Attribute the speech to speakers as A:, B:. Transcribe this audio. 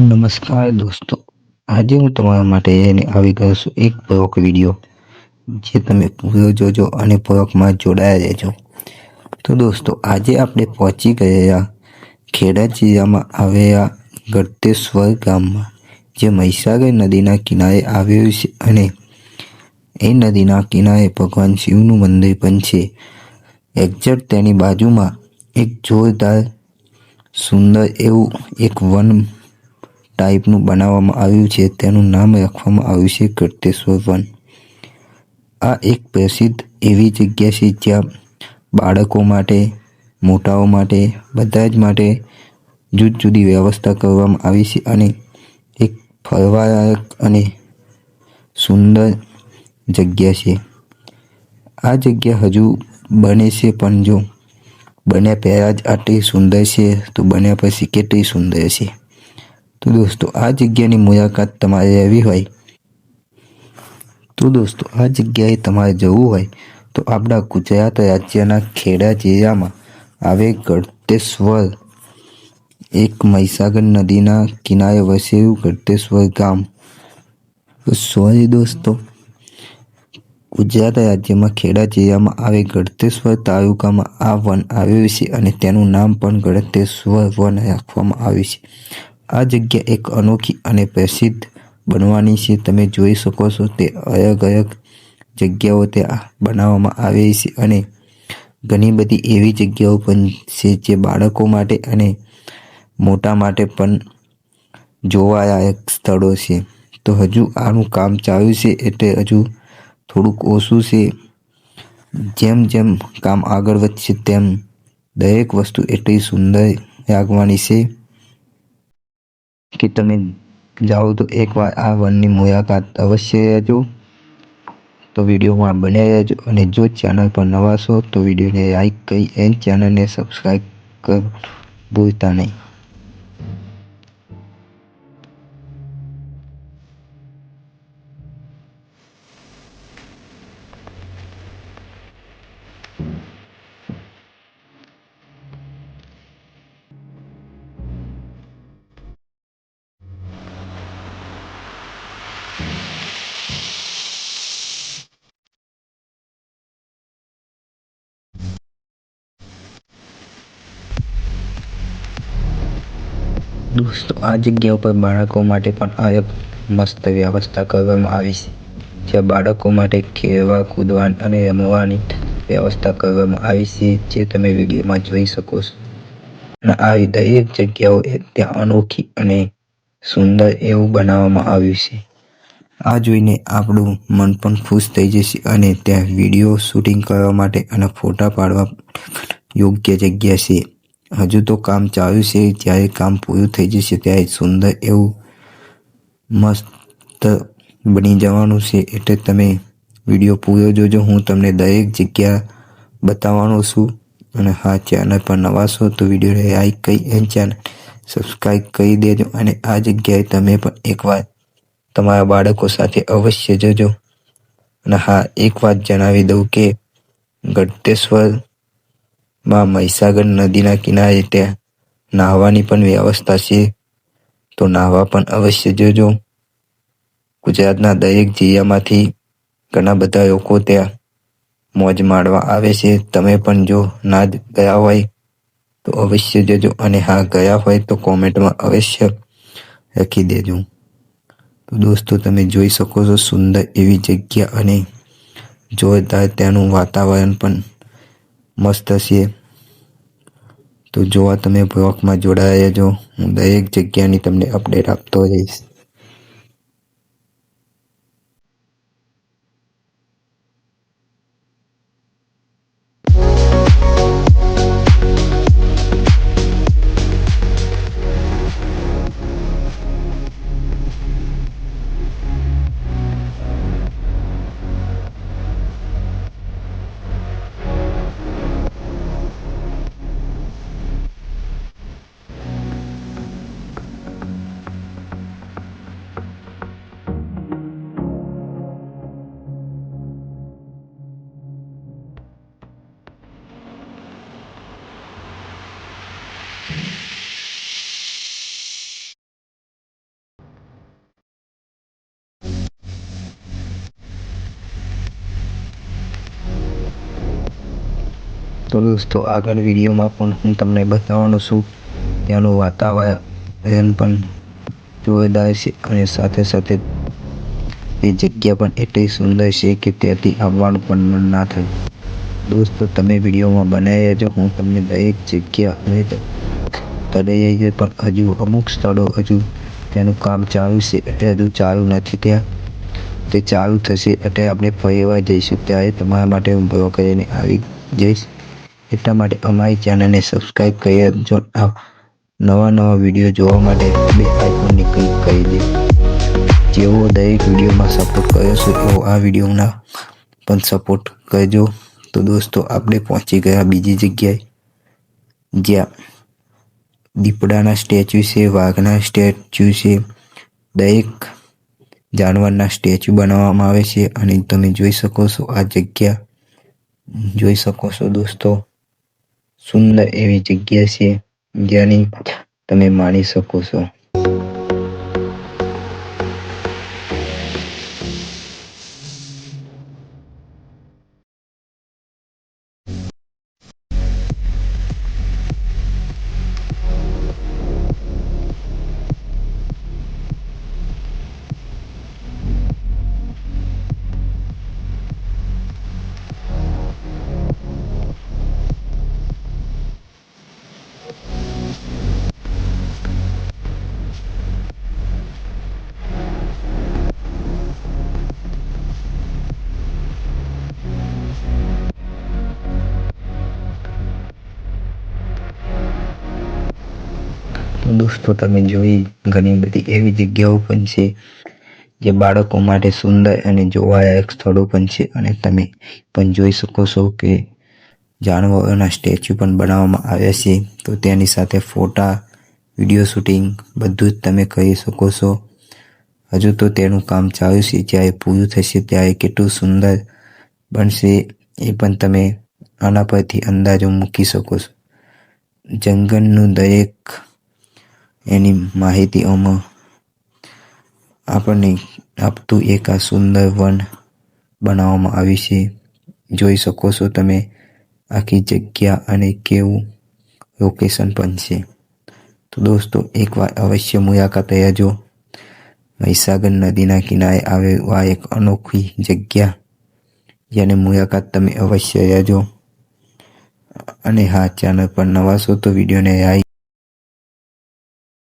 A: નમસ્કાર દોસ્તો. આજે હું તમારા માટે લઈને આવી ગયો છું એક પરોક વીડિયો જે તમે પૂરો જોજો અને પરોકમાં જોડાયા રહેજો. તો દોસ્તો, આજે આપણે પહોંચી ગયેલા ખેડા જિલ્લામાં આવેલા ગળતેશ્વર ગામમાં, જે મહીસાગર નદીના કિનારે આવેલું છે અને એ નદીના કિનારે ભગવાન શિવનું મંદિર પણ છે. એક્ઝેક્ટ તેની બાજુમાં એક જોરદાર, સુંદર એવું એક વન ટાઈપનું બનાવવામાં આવ્યું છે, તેનું નામ રાખવામાં આવ્યું છે ગટેશ્વર વન. આ એક પ્રસિદ્ધ એવી જગ્યા છે જ્યાં બાળકો માટે, મોટાઓ માટે, બધા જ માટે જુદી જુદી વ્યવસ્થા કરવામાં આવી છે અને એક ફરવાલાયક અને સુંદર જગ્યા છે. આ જગ્યા હજુ બને છે, પણ જો બન્યા પહેલાં જ આટલી સુંદર છે, તો બન્યા પછી કેટલી સુંદર છે? તો દોસ્તો, આ જગ્યાની મુલાકાત તમારે લેવી હોય. તો દોસ્તો, આ જગ્યાએ તમારે જવું હોય તો આપણા ગુજરાત રાજ્યના ખેડા જિલ્લામાં આવે ગળતેશ્વર, એક મહીસાગર નદીના કિનારે વસેલું ગળતેશ્વર ગામ. સોરી દોસ્તો, ગુજરાત રાજ્યમાં ખેડા જિલ્લામાં આવે ગળતેશ્વર તાલુકામાં આ વન આવ્યું છે અને તેનું નામ પણ ગળતેશ્વર વન રાખવામાં આવ્યું છે. આ જગ્યા એક અનોખી અને પ્રસિદ્ધ બનવાની છે. તમે જોઈ શકો છો તે અલગ અલગ જગ્યાઓ ત્યાં બનાવવામાં આવે છે અને ઘણી બધી એવી જગ્યાઓ પણ છે જે બાળકો માટે અને મોટા માટે પણ જોવાલાયક સ્થળો છે. તો હજુ આનું કામ ચાલુ છે એટલે હજુ થોડુંક ઓછું છે. જેમ જેમ કામ આગળ વધશે તેમ દરેક વસ્તુ એટલી સુંદર લાગવાની છે. કે તમે જાઓ તો એકવાર આ વનની મુલાકાત અવશ્ય લેજો તો વિડીયોમાં બને રહેજો અને જો ચેનલ પર નવા છો તો વિડીયોને લાઈક કરી એન્ડ ચેનલને સબસ્ક્રાઈબ કર ભૂલતા નહીં દોસ્તો, આ જગ્યા ઉપર બાળકો માટે પણ આ એક મસ્ત વ્યવસ્થા કરવામાં આવી છે. જ્યાં બાળકો માટે ખેલવા કૂદવા અને રમવાની વ્યવસ્થા કરવામાં આવી છે, જે તમે વિડીયોમાં જોઈ શકો છો. અને આવી દરેક જગ્યાઓ ત્યાં અનોખી અને સુંદર એવું બનાવવામાં આવ્યું છે. આ જોઈને આપણું મન પણ ખુશ થઈ જશે અને ત્યાં વીડિયો શૂટિંગ કરવા માટે અને ફોટા પાડવા યોગ્ય જગ્યા છે. હજુ તો કામ ચાલુ છે, જ્યારે કામ પૂરું થઈ જશે ત્યારે સુંદર એવું મસ્ત બની જવાનું છે. એટલે તમે વીડિયો પૂરો જોજો, હું તમને દરેક જગ્યા બતાવવાનો છું. અને હા, ચેનલ પર નવા છો તો વિડીયોને લાઈક કરી અને ચેનલ સબસ્ક્રાઈબ કરી દેજો. અને આ જગ્યાએ તમે પણ એકવાર તમારા બાળકો સાથે અવશ્ય જજો. અને હા, એક વાત જણાવી દઉં કે ગળતેશ્વરમાં મહીસાગર નદીના કિનારે ત્યાં નાહવાની પણ વ્યવસ્થા છે. તો નાહવા પણ અવશ્ય જજો. ગુજરાતના દરેક જિલ્લામાંથી ઘણા બધા લોકો ત્યાં મોજ માણવા આવે છે. તમે પણ જો ના જ ગયા હોય તો અવશ્ય જજો અને હા, ગયા હોય તો કોમેન્ટમાં અવશ્ય લખી દેજો. તો દોસ્તો, તમે જોઈ શકો છો સુંદર એવી જગ્યા અને જોરદાર ત્યાંનું વાતાવરણ પણ. મસ્ત છે. તો જોવા તમે બ્લોગમાં જોડાયા જો. હું દરેક જગ્યાની તમને અપડેટ આપતો રહીશ. તો દોસ્તો, આગળ વિડીયોમાં પણ હું તમને બતાવવાનો છું, ત્યાંનું વાતાવરણ પણ જોરદાર છે અને સાથે સાથે એ જગ્યા પણ એટલી સુંદર છે કે ત્યાંથી આવવાનું પણ મન ના થાય. દોસ્તો, તમે વિડીયોમાં બનાવી રહેજો હું તમને દરેક જગ્યા અને છે પણ હજુ અમુક સ્થળો હજુ તેનું કામ ચાલુ છે એટલે હજુ ચાલુ નથી ત્યાં તે ચાલુ થશે એટલે આપણે ફરીવાર જઈશું. ત્યારે તમારા માટે હું બ્લોગ કરીને આવી જઈશ. એટલા માટે અમારી ચેનલને સબસ્ક્રાઈબ કરી જો નવા નવા વીડિયો જોવા માટે બે આઇકોનને ક્લિક કરી દે. જેવો દરેક વિડીયોમાં સપોર્ટ કર્યો છે, એવો આ વિડીયોના પણ સપોર્ટ કરજો. તો દોસ્તો, આપણે પહોંચી ગયા બીજી જગ્યાએ. જ્યાં દીપડાના સ્ટેચ્યુ છે, વાઘના સ્ટેચ્યુ છે. દરેક જાનવરના સ્ટેચ્યુ બનાવવામાં આવે છે. અને તમે જોઈ શકો છો આ જગ્યા. જોઈ શકો છો દોસ્તો સુંદર એવી જગ્યા છે જેની તમે માણી શકો છો. દોસ્તો, તમે જોઈ ઘણી બધી એવી જગ્યાઓ પણ છે જે બાળકો માટે સુંદર અને જોવાલાયક સ્થળો પણ છે અને તમે પણ જોઈ શકો છો કે જાનવરોના સ્ટેચ્યુ પણ બનાવવામાં આવ્યા છે. તો તેની સાથે ફોટા, વીડિયો શૂટિંગ બધું જ તમે કરી શકો છો. હજુ તો તેનું કામ ચાલુ છે. જ્યારે પૂરું થશે ત્યારે કેટલું સુંદર બનશે એ પણ તમે આના પરથી અંદાજો મૂકી શકો છો. જંગલનું દરેક એની માહિતી આમાં આપણને આપતું એક આ સુંદર વન બનાવવામાં આવ્યું છે. જોઈ શકો છો તમે આખી જગ્યા અને કેવું લોકેશન પણ છે. તો દોસ્તો, એકવાર અવશ્ય મુલાકાત લેજો. મહીસાગર નદીના કિનારે આવેલું આ એક અનોખી જગ્યા. જેની મુલાકાત તમે અવશ્ય લેજો. અને હા ચેનલ પર નવા છો તો વિડીયોને લાઈક